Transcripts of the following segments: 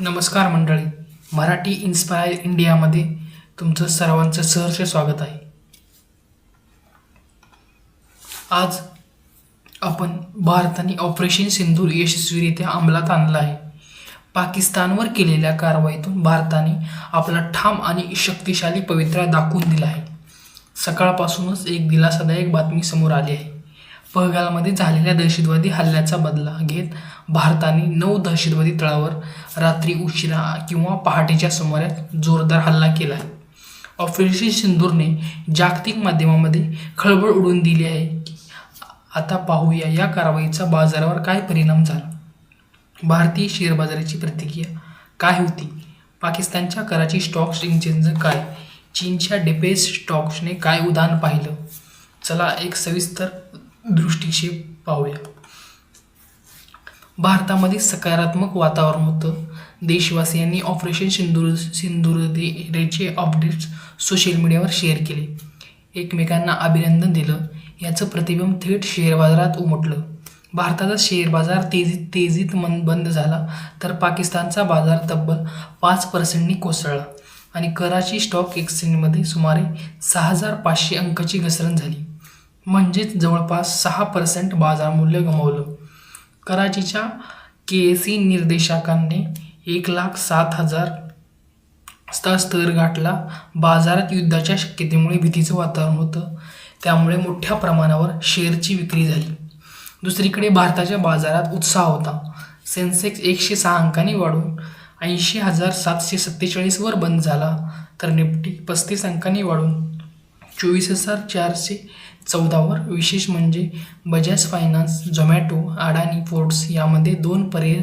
नमस्कार मंडळी. मराठी इन्स्पायर इंडियामध्ये तुमचं सर्वांचं सहर्ष स्वागत आहे. आज आपण भारताने ऑपरेशन सिंदूर यशस्वीरित्या अंमलात आणलं आहे. पाकिस्तानवर केलेल्या कारवाईतून भारताने आपला ठाम आणि शक्तिशाली पवित्रा दाखवून दिला आहे. सकाळपासूनच एक दिलासादायक बातमी समोर आली आहे. पहलगाममध्ये झालेल्या दहशतवादी हल्ल्याचा बदला घेत भारताने नऊ दहशतवादी तळावर रात्री उशिरा किंवा पहाटेच्या सुमारास जोरदार हल्ला केला आहे. ऑपरेशन सिंदूरने जागतिक माध्यमामध्ये खळबळ उडवून दिली आहे आता पाहूया या कारवाईचा बाजारावर काय परिणाम झाला. भारतीय शेअर बाजाराची प्रतिक्रिया काय होती? पाकिस्तानच्या कराची स्टॉक्स एक्सचेंजचं काय? चीनच्या डेपेस स्टॉक्सने काय उदाहरण पाहिलं? चला एक सविस्तर दृष्टिक्षेप पाहूया. भारतामध्ये सकारात्मक वातावरण होतं. देशवासियांनी ऑपरेशन सिंदूर सिंधुदुर्गचे अपडेट्स सोशल मीडियावर शेअर केले. एकमेकांना अभिनंदन दिलं. याचं प्रतिबिंब थेट शेअर बाजारात उमटलं. भारताचा शेअर बाजार तेजीत तेजीत मन बंद झाला. तर पाकिस्तानचा बाजार तब्बल पाच पर्सेंटनी कोसळला. आणि कराची स्टॉक एक्सचेंजमध्ये सुमारे सहा हजार पाचशे अंकाची घसरण झाली. म्हणजेच जवळपास सहा पर्सेंट बाजारमूल्य गमावलं. कराचीच्या के ए सी निर्देशकांनी एक लाख सात हजार चा स्तर गाठला. बाजारात युद्धाच्या शक्यतेमुळे भीतीचं वातावरण होतं. त्यामुळे मोठ्या प्रमाणावर शेअरची विक्री झाली. दुसरीकडे भारताच्या बाजारात उत्साह होता. सेन्सेक्स एकशे सहा अंकांनी वाढून ऐंशी हजार सातशे सत्तेचाळीसवर बंद झाला. तर निफ्टी पस्तीस अंकांनी वाढून चोवीस हजार चारशे चौदावर विशेष म्हणजे बजाज फायनान्स झोमॅटो अडानी पोर्ट्स यामध्ये दोन पर्य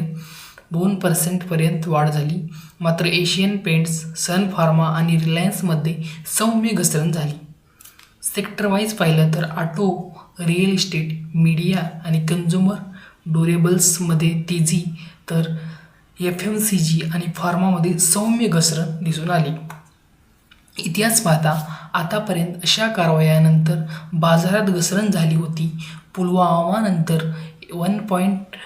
दोन पर्सेंटपर्यंत वाढ झाली. मात्र एशियन पेंट्स सन फार्मा आणि रिलायन्समध्ये सौम्य घसरण झाली. सेक्टरवाईज पाहिलं तर ऑटो रिअल इस्टेट मीडिया आणि कन्झ्युमर ड्युरेबल्समध्ये तेजी तर एफ एम सी जी आणि फार्मामध्ये सौम्य घसरण दिसून आली. इतिहास पाहता आतापर्यंत अशा कारवायानंतर बाजारात घसरण झाली होती. पुलवामानंतर वन पॉईंट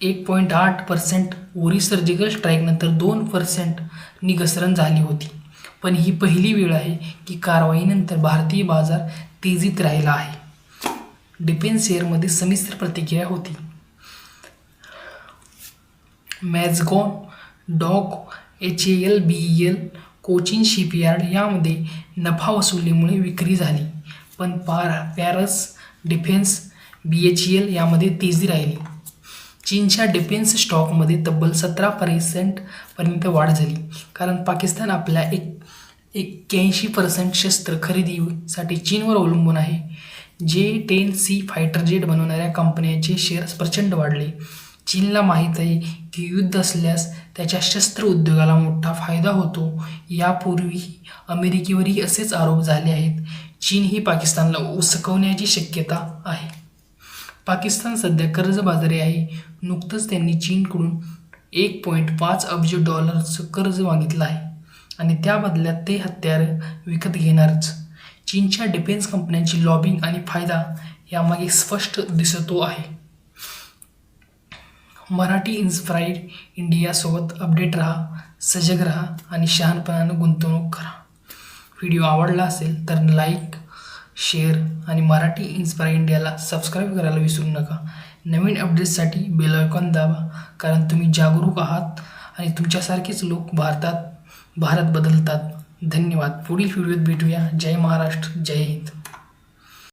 एक पॉईंट आठ पर्सेंट उरी सर्जिकल स्ट्राईकनंतर दोन पर्सेंटनी घसरण झाली होती. पण ही पहिली वेळ आहे की कारवाईनंतर भारतीय बाजार तेजीत राहिला आहे. डिफेन्स शेअरमध्ये समिस्त्र प्रतिक्रिया होती. Mazagon dock H A L B E L Cochin shipyard यामध्ये नफा वसुलीमुळे विक्री झाली. पण पार Paras defence B H L यामध्ये तेजी राहिली. चीनच्या डिफेन्स स्टॉकमध्ये तब्बल सतरा पर्सेंटपर्यंत वाढ झाली. कारण पाकिस्तान आपल्या एक एक्क्याऐंशी पर्सेंट शस्त्र खरेदीसाठी चीनवर अवलंबून आहे. J ten C fighter jet बनवणाऱ्या कंपन्यांचे शेअर्स प्रचंड वाढले. चीनला माहीत आहे की युद्ध असल्यास त्याच्या शस्त्र उद्योगाला मोठा फायदा होतो. यापूर्वी अमेरिकेवरही असेच आरोप झाले आहेत. चीन ही पाकिस्तानला उसकवण्याची शक्यता आहे. पाकिस्तान सध्या कर्जबाजारी आहे. नुकतंच त्यांनी चीनकडून एक पॉईंट पाच अब्ज डॉलरचं कर्ज मागितलं आहे आणि त्या बदल्यात ते हत्यारं विकत घेणारच. चीनच्या डिफेन्स कंपन्यांची लॉबिंग आणि फायदा यामागे स्पष्ट दिसतो आहे. मराठी इन्स्प्राईड इंडियासोबत अपडेट राहा सजग राहा आणि शहाणपणानं गुंतवणूक करा. व्हिडिओ आवडला असेल तर लाईक शेअर आणि मराठी इन्स्पायर इंडियाला सबस्क्राईब करायला विसरू नका. नवीन अपडेट्ससाठी बेल आयकॉन दाबा कारण तुम्ही जागरूक आहात आणि तुमच्यासारखेच लोक भारतात भारत बदलतात. धन्यवाद. पुढील व्हिडिओत भेटूया. जय महाराष्ट्र. जय हिंद.